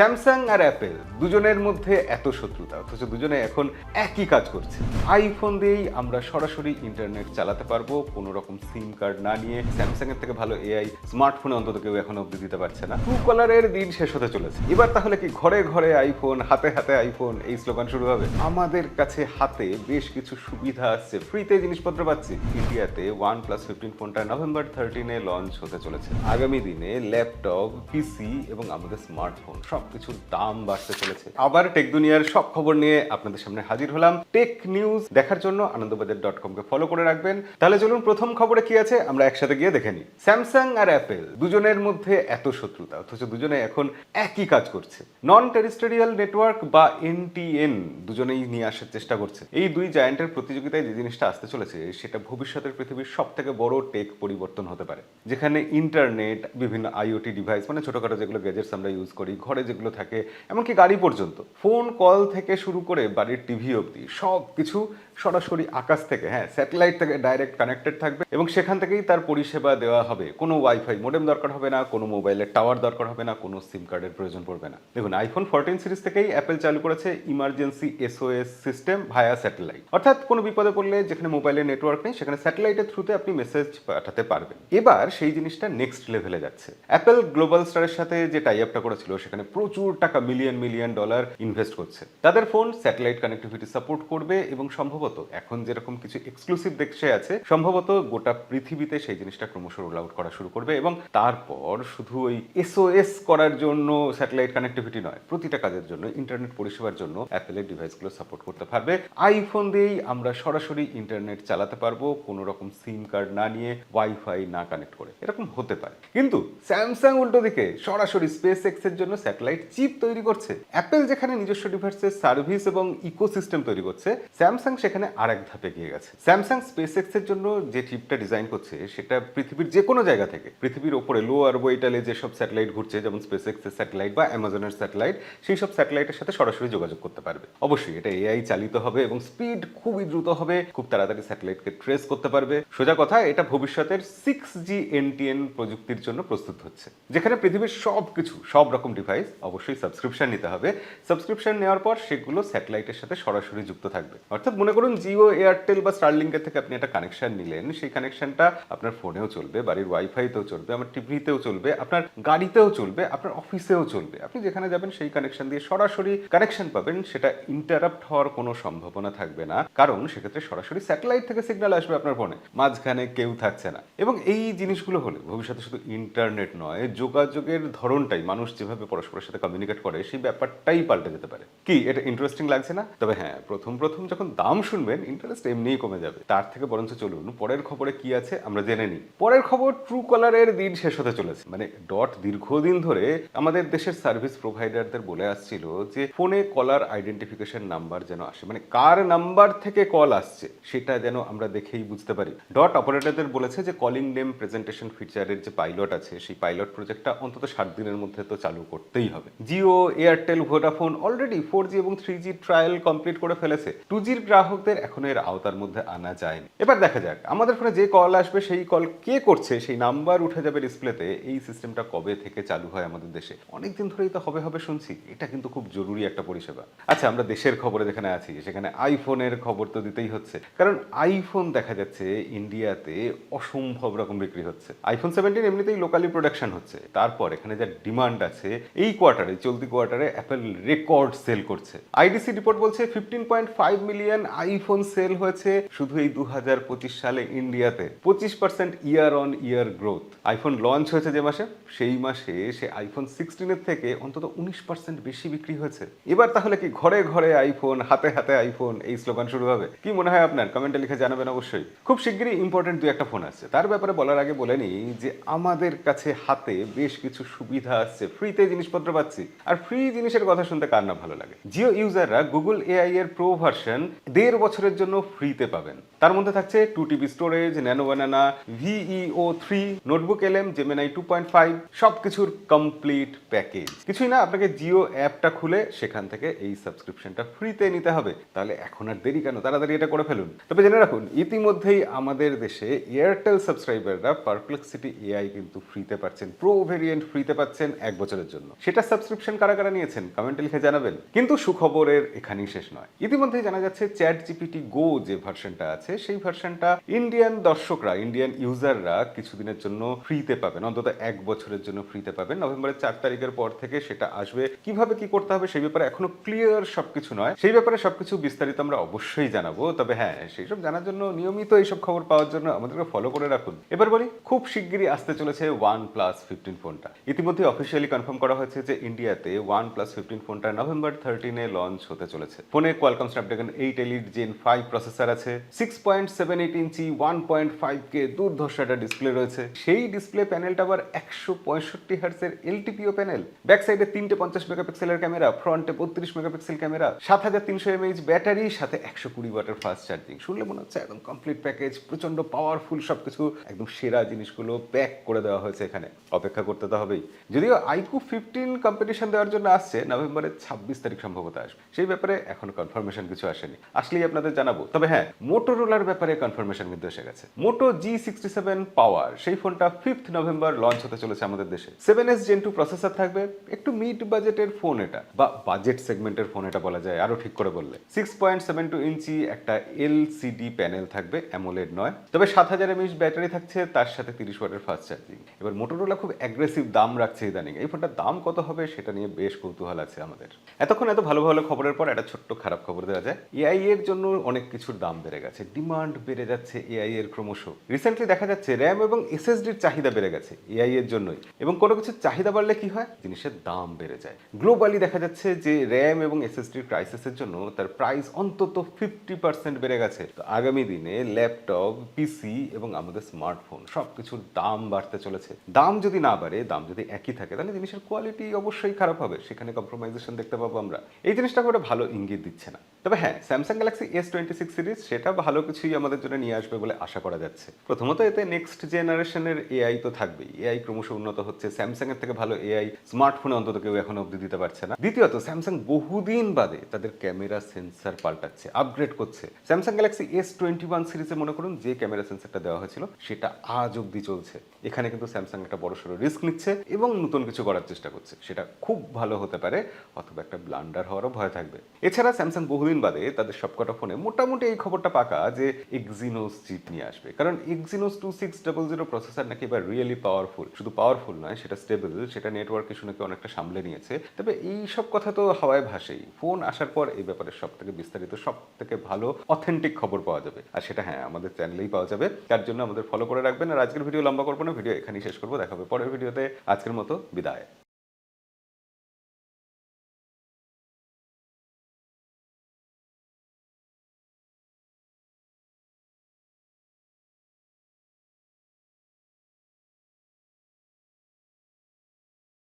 Samsung আর Apple দুজনের মধ্যে এত শত্রুতা, অথচ দুজনে এখন একই কাজ করছে। আইফোন দিয়েই আমরা সরাসরি ইন্টারনেট চালাতে পারব, কোনো রকম সিম কার্ড না নিয়ে। স্যামসাং এর থেকে ভালো এআই স্মার্টফোনে অন্তত কেউ এখন অব্দি দিতে পারছে না। ট্রু কলারের দিন শেষ হতে চলেছে। এবার তাহলে কি ঘরে ঘরে আইফোন হাতে হাতে আইফোন এই স্লোগান শুরু হবে? আমাদের কাছে হাতে বেশ কিছু সুবিধা আসছে ফ্রিতে জিনিসপত্র পাচ্ছি। ইন্ডিয়াতে ওয়ান প্লাস ফিফটিন ফোনটা নভেম্বর থার্টিনে লঞ্চ হতে চলেছে। আগামী দিনে ল্যাপটপ পিসি এবং আমাদের স্মার্টফোন সবকিছুর দাম বাড়তে চলেছে। আবার টেক দুনিয়ার সব খবর নিয়ে আপনাদের সামনে হাজির হলাম। টেক নিউজ দেখার জন্য আনন্দবাজার ডট কমকে ফলো করে রাখবেন। তাহলে চলুন প্রথম খবরে কি আছে আমরা একসাথে গিয়ে দেখে নিই। স্যামসাং আর অ্যাপেল দুজনের মধ্যে এত শত্রুতা, অথচ দুজনে এখন একই কাজ করছে। নন টেরিস্টেরিয়াল নেটওয়ার্ক বা এনটিএন দুজনেই নিয়ে আসার চেষ্টা করছে। এই দুই জায়ান্টের প্রতিযোগিতায় যে জিনিসটা আসতে চলেছে, সেটা ভবিষ্যতের পৃথিবীর সব থেকে বড় টেক পরিবর্তন হতে পারে। যেখানে ইন্টারনেট বিভিন্ন আইওটি ডিভাইস মানে ছোটখাটো যেগুলো গ্যাজেটস আমরা ইউজ করি, ঘরে যেগুলো থাকে, এমনকি গাড়ি পর্যন্ত। ফোন, কল থেকে শুরু করে বাড়ির টিভি অবধি, সব কিছু সরাসরি আকাশ থেকে হ্যাঁ স্যাটেলাইট থেকে ডাইরেক্ট কানেক্টেড থাকবে এবং সেখান থেকেই তার পরিষেবা দেওয়া হবে। কোনো ওয়াইফাই মোডেম দরকার হবে না, কোনো মোবাইলের টাওয়ার দরকার হবে না, কোনো সিম কার্ডের প্রয়োজন পড়বে না। দেখুন আইফোন ফোরটিন সিরিজ থেকেই অ্যাপেল চালু করেছে emergency SOS system via satellite অর্থাৎ কোনো বিপদে পড়লে যেখানে মোবাইলের নেটওয়ার্ক নেই, সেখানে স্যাটেলাইটের থ্রুতে আপনি মেসেজ পাঠাতে পারবেন। এবার সেই জিনিসটা নেক্সট লেভেলে যাচ্ছে। অ্যাপেল গ্লোবাল স্টারের সাথে যে টাই আপটা করেছিল, সেখানে প্রচুর টাকা মিলিয়ন মিলিয়ন ডলার ইনভেস্ট করছে তাদের ফোন স্যাটেলাইট কানেক্টিভিটি সাপোর্ট করবে এবং সম্ভবত এখন যেরকম কিছু এক্সক্লুসিভ দেখছে আছে, সম্ভবত গোটা পৃথিবীতে সেই জিনিসটা ক্রমশ রোল আউট করা শুরু করবে এবং তারপর শুধু ওই এসওএস করার জন্য স্যাটেলাইট কানেক্টিভিটি নয়, প্রতিটা কাজের জন্য ইন্টারনেট পরিষেবার জন্য অ্যাপেলের ডিভাইসগুলো সাপোর্ট করতে পারবে। আইফোন দিয়েই আমরা সরাসরি ইন্টারনেট চালাতে পারব, কোনো রকম সিম কার্ড না নিয়ে ওয়াইফাই না কানেক্ট করে। এরকম হতে পারে। কিন্তু স্যামসাং উল্টো দিকে সরাসরি স্পেস এক্সের জন্য স্যাটেলাইট চিপ তৈরি করছে। অ্যাপেল যেখানে নিজস্ব ডিভাইসের সার্ভিস এবং ইকোসিস্টেম তৈরি করছে স্যামসাং সেখানে আরেক ধাপে গিয়ে গেছে। স্যামসাং স্পেস এর জন্য যে চিপটা ডিজাইন করছে, সেটা পৃথিবীর যে কোনো জায়গা থেকে, পৃথিবীর ওপরে লো আর ওয়েটালে যেসব স্যাটেলাইট ঘুরছে, যেমন স্পেস এক্সের স্যাটেলাইট বা অ্যামাজনের স্যাটেলাইট সেই সব স্যাটেলাইটের সাথে সরাসরি যোগাযোগ করতে পারবে। অবশ্যই এটা এআই চালিত হবে এবং স্পিড খুবই দ্রুত হবে, খুব তাড়াতাড়ি স্যাটেলাইটকে ট্রেস করতে পারবে। সোজা কথা, এটা ভবিষ্যতের সিক্স জি এনটিএন প্রযুক্তির জন্য প্রস্তুত হচ্ছে, যেখানে পৃথিবীর সব কিছু সব রকম ডিভাইস অবশ্যই সাবস্ক্রিপশন নিতে হবে। সাবস্ক্রিপশন নেওয়ার পর সেগুলো স্যাটেলাইটের সাথে সরাসরি যুক্ত থাকবে। অর্থাৎ মনে করুন জিও এয়ারটেল বা স্টারলিংকের থেকে আপনি একটা কানেকশন নিলেন, সেই কানেকশনটা আপনার ফোনেও চলবে, বাড়ির ওয়াইফাইতেও চলবে, আমার টিভিতেও চলবে, আপনার গাড়িতেও চলবে, আপনার অফিসেও চলবে। আপনি যেখানে যাবেন সেই কানেকশন দিয়ে সরাসরি কানেকশন পাবেন, সেটা ইন্টারাপ্ট হওয়ার কোনো সম্ভাবনা থাকবে না। কারণ সেক্ষেত্রে সরাসরি স্যাটেলাইট থেকে সিগন্যাল আসবে আপনার ফোনে মাঝখানে কেউ থাকছে না। এবং এই জিনিসগুলো হলে, ভবিষ্যতে শুধু ইন্টারনেট নয়, যোগাযোগের ধরনটাই, মানুষ যেভাবে পরস্পরের সাথে কমিউনিকেট করে, সেই ব্যাপারটাই পাল্টে যেতে পারে। কি? এটা ইন্টারেস্টিং লাগছে না? তবে হ্যাঁ প্রথম প্রথম যখন দাম শুনবেন ইন্টারেস্ট এমনিই কমে যাবে। তার থেকে বরঞ্চ চলুন, পরের খবরে কি আছে আমরা জেনে নিই। পরের খবর ট্রু কলারের দিন শেষ হতে চলেছে। মানে ডট দীর্ঘদিন ধরে আমাদের দেশের সার্ভিস প্রোভাইডারদের বলে আসছিল যে ফোনে কলার আইডেন্টিফিকেশন নাম্বার যেন আসে। মানে কার নাম্বার থেকে কল আসছে, সেটা যেন আমরা দেখেই বুঝতে পারি। ডট অপারেটরদের বলেছে যে কলিং নেম প্রেজেন্টেশন ফিচারের যে পাইলট আছে, সেই পাইলট প্রজেক্টটা অন্তত ষাট দিনের মধ্যে তো চালু করতেই হবে। Jio, Airtel, Vodafone already four G এবং থ্রি জি ট্রায়াল কমপ্লিট করে ফেলেছে। টু জির গ্রাহকদের এখন এর আওতার মধ্যে আনা যায়নি। এবার দেখা যাক, আমাদের ফোনে যে কল আসবে, সেই কল কে করছে, সেই নাম্বার উঠে যাবে ডিসপ্লেতে এই সিস্টেমটা কবে থেকে চালু হয় আমাদের দেশে? অনেকদিন ধরেই তো হবে হবে শুনছি। এটা কিন্তু খুব জরুরি একটা পরিষেবা। আচ্ছা আমরা দেশের খবরে যেখানে আছি, সেখানে আইফোনের খবর তো দিতেই হচ্ছে। কারণ আইফোন দেখা যাচ্ছে ইন্ডিয়াতে অসম্ভব রকম বিক্রি হচ্ছে। আইফোন সেভেন্টিন এমনিতেই লোকালি প্রোডাকশন হচ্ছে। তারপর এখানে যা ডিমান্ড আছে, এই কোয়ার্টারে, চলতি কোয়ার্টারে অ্যাপেল রেকর্ড সেল করছে। আইডিসি রিপোর্ট বলছে fifteen point five million iPhone sale হয়েছে শুধু এই দু হাজার পঁচিশ সালে ইন্ডিয়াতে পঁচিশ percent year on year growth iPhone launch হয়েছে যে মাসে, সেই মাসে সে আইফোন সিক্সটিনের থেকে অন্তত উনিশ পার্সেন্ট বেশি বিক্রি হয়েছে। এবার তাহলে কি ঘরে ঘরে আইফোন হাতে হাতে আইফোন এই স্লোগান শুরু হবে? কি মনে হয় আপনার? কমেন্টে লিখে জানাবেন অবশ্যই। খুব শিগগিরই ইম্পর্টেন্ট দু একটা ফোন আছে তার ব্যাপারে বলার আগে বলে নিই যে আমাদের কাছে হাতে বেশ কিছু সুবিধা আসছে। ফ্রিতে জিনিসপত্র পাচ্ছি। আর ফ্রি জিনিসের কথা শুনতে কার না ভালো লাগে? জিও ইউজাররা গুগল এআই এর প্রো ভার্সন দেড় বছরের জন্য ফ্রিতে পাবেন। তার মধ্যে থাকছে two TB storage nano banana Veo three notebook LM Gemini two point five সব কিছুর কমপ্লিট প্যাকেজ কিছুই না, আপনাকে জিও অ্যাপটা খুলে সেখান থেকে এই সাবস্ক্রিপশনটা ফ্রিতে নিতে হবে। তাহলে এখন আর দেরি কেন? তাড়াতাড়ি এটা করে ফেলুন। তবে জেনে রাখুন, ইতিমধ্যেই আমাদের দেশে এয়ারটেল সাবস্ক্রাইবাররা পারপ্লেক্সিটি এআই কিন্তু ফ্রিতে পাচ্ছেন প্রো ভেরিয়েন্ট ফ্রিতে পাচ্ছেন এক বছরের জন্য। সেটা সাবস্ক্রিপশন কারা কারা নিয়েছেন? কমেন্টে লিখে জানাবেন। কিন্তু সুখবরের এখানেই শেষ নয়। ইতিমধ্যেই জানা যাচ্ছে চ্যাট জিপিটি গো যে ভার্সনটা আছে, সেই ভার্সনটা ইন্ডিয়ান দর্শকরা ইন্ডিয়ান ইউজাররা কিছুদিনের জন্য ফ্রিতে পাবেন। অন্তত এক বছরের জন্য ফ্রিতে পাবেন। নভেম্বরের চার তারিখের পর থেকে সেটা আসবে। কীভাবে কি করতে হবে সেই ব্যাপারে এখনও ক্লিয়ার সবকিছু নয়। সেই ব্যাপারে সবকিছু বিস্তারিত আমরা অবশ্যই জানাব। তবে হ্যাঁ সেই সব জানার জন্য নিয়মিত এইসব খবর পাওয়ার জন্য আমাদেরকে ফলো করে রাখুন। এবার বলি, খুব শিগগিরই আসতে চলেছে ওয়ান প্লাস ফিফটিন ফোনটা ইতিমধ্যে অফিসিয়ালি কনফার্ম করা হয়েছে যে ইন্ডিয়াতে ওয়ান প্লাস ফিফটিন ফোনটা নভেম্বর থার্টিনে লঞ্চ হতে চলেছে। ফোনে Qualcomm Snapdragon eight elite gen five processor আছে six point seven eight inch one point five K দুর্ধর্ষ ডিসপ্লে রয়েছে। সেই ডিসপ্লে প্যানেলটা আবার একশো পঁয়ষট্টি হার্সের এলটিপিও প্যানেল ব্যাক সাইডে তিনটে পঞ্চাশ মেগাপিক্সেলের ক্যামেরা ফ্রন্টে বত্রিশ মেগাপিক্সেল ক্যামেরা সাত হাজার তিনশো এমএইচ ব্যাটারি সাথে একশো কুড়ি ওয়াটের ফাস্ট চার্জিং শুনলে মনে হচ্ছে একদম কমপ্লিট প্যাকেজ প্রচণ্ড পাওয়ারফুল সবকিছু, একদম সেরা জিনিসগুলো প্যাক করে দেওয়া হয়েছে এখানে। অপেক্ষা করতে তো হবেই। যদিও আইকু ফিফটিন কম্পিটিশন দেওয়ার জন্য আসছে, নভেম্বরের ছাব্বিশ তারিখ সম্ভবত আসবে। সেই ব্যাপারে এখনও কনফার্মেশন কিছু আসেনি। আসলেই আপনাদের জানাব। তবে হ্যাঁ মোটোরোলার ব্যাপারে কনফার্মেশন কিন্তু এসে গেছে। মোটো জি সিক্সটি সেভেন পাওয়ার সেই ফোনটা ফিফথ নভেম্বর লঞ্চ হতে চলেছে আমাদের দেশে। Seven S gen two processor থাকবে, একটু মিড বাজেটের ফোন এটা, বা বাজেট সেগমেন্টের ফোন এটা বলা যায়, আরও ঠিক করে বললে। Six point seven two inch একটা এলসিডি প্যানেল থাকবে অ্যামোলেড নয়। তবে সাত হাজার এমএইচ ব্যাটারি থাকছে, তার সাথে তিরিশ ওয়াটের ফাস্ট চার্জিং এবার মোটোরোলা খুব অ্যাগ্রেসিভ দাম রাখছে ইদানিং। এই ফোনটার দাম কত হবে সেটা নিয়ে বেশ কৌতূহল আছে আমাদের। এতক্ষণ এত ভালো ভালো খবরের পর একটা ছোট্ট খারাপ খবর দেওয়া যায়। এআই এর জন্য অনেক কিছুর দাম বেড়ে গেছে, ডিমান্ড বেড়ে যাচ্ছে এআই এর ক্রমশ। রিসেন্টলি দেখা যাচ্ছে র্যাম এবং এসএসডির চাহিদা বেড়ে গেছে এআই এর জন্যই। এবং কোনো কিছুর চাহিদা বাড়লে কি হয়? জিনিসের দাম বেড়ে যায়। গ্লোবালি দেখা যাচ্ছে যে র্যাম এবং এসএসডির ক্রাইসিসের জন্য তার প্রাইস অন্তত ফিফটি পার্সেন্ট বেড়ে গেছে। তো আগামী দিনে ল্যাপটপ পিসি এবং আমাদের স্মার্টফোন সব কিছুর দাম বাড়তে চলেছে। দাম যদি না বাড়ে, দাম যদি একই থাকে, তাহলে জিনিসের কোয়ালিটি অবশ্যই খারাপ হবে। সেখানে কম্প্রোমাইজেশন দেখতে পাবো আমরা। এই জিনিসটা করে ভালো ইঙ্গিত দিচ্ছে না। তবে হ্যাঁ Samsung Galaxy S twenty six series সেটা ভালো কিছুই আমাদের জন্য নিয়ে আসবে বলে আশা করা যাচ্ছে। প্রথমত এতে নেক্সট জেনারেশনের এআই তো থাকবেই। এআই ক্রমশ উন্নত হচ্ছে। স্যামসাং এর থেকে ভালো এআই স্মার্টফোনে অন্তত কেউ এখন অব্দি দিতে পারছে না। দ্বিতীয়ত স্যামসাং বহুদিন বাদে তাদের ক্যামেরা সেন্সার পাল্টাচ্ছে আপগ্রেড করছে। Samsung Galaxy S twenty one সিরিজে মনে করুন, যে ক্যামেরা সেন্সারটা দেওয়া হয়েছিল, সেটা আজ অব্দি চলছে। এখানে কিন্তু স্যামসাং একটা বড় সড়ো রিস্ক নিচ্ছে এবং নতুন কিছু করার চেষ্টা করছে। সেটা খুব ভালো হতে পারে, অথবা একটা ব্লান্ডার হওয়ারও ভয় থাকবে। এছাড়া স্যামসাং বহুদিন বাদে তাদের সবকটা ফোনে মোটামুটি এই খবরটা পাকা যে এক্সিনোস চিপ নিয়ে আসবে। কারণ Exynos two six double zero processor নাকি এবার রিয়েলি পাওয়ারফুল শুধু পাওয়ারফুল নয়, সেটা স্টেবল সেটা নেটওয়ার্ক ইস্যু নাকি অনেকটা সামলে নিয়েছে। তবে এই সব কথা তো হাওয়ায় ভাসেই। ফোন আসার পর এই ব্যাপারে সব থেকে বিস্তারিত সব থেকে ভালো অথেন্টিক খবর পাওয়া যাবে। আর সেটা হ্যাঁ আমাদের চ্যানেলেই পাওয়া যাবে। তার জন্য আমাদের ফলো করে রাখবেন। আর আজকের ভিডিও লম্বা করব না ভিডিও এখানেই শেষ করব। দেখা হবে পরের ভিডিওতে আজকের মতো বিদায়।